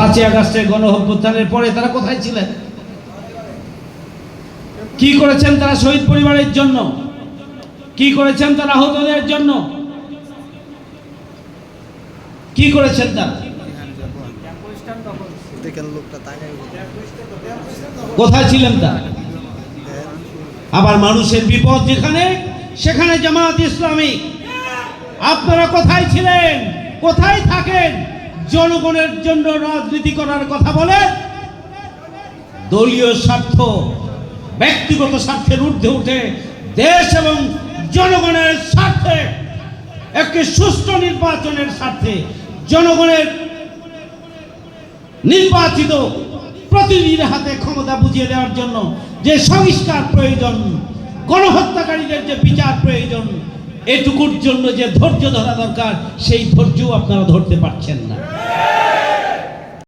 পাঁচই আগস্টের গণ অভ্যুত্থানের পরে তারা কোথায় ছিলেন? কি করেছেন তারা শহীদ পরিবারের জন্য? কি করেছেন তারা আহতদের জন্য? কি করেছেন তারা? কোথায় ছিলেন তারা? আবার মানুষের বিপদ যেখানে, সেখানে জামাত ইসলামী। আপনারা কোথায় ছিলেন? কোথায় থাকেন? জনগণের জন্য রাজনীতি করার কথা বলে, দলীয় স্বার্থ, ব্যক্তিগত স্বার্থের ঊর্ধ্বে উঠে দেশ এবং জনগণের স্বার্থে, একটি সুষ্ঠু নির্বাচনের স্বার্থে জনগণের নির্বাচিত প্রতিনিধির হাতে ক্ষমতা বুঝিয়ে দেওয়ার জন্য যে সংস্কার প্রয়োজন, গণহত্যাকারীদের যে বিচার এটুকুর জন্য যে ধৈর্য ধরা দরকার সেই ধৈর্য আপনারা ধরতে পারছেন না।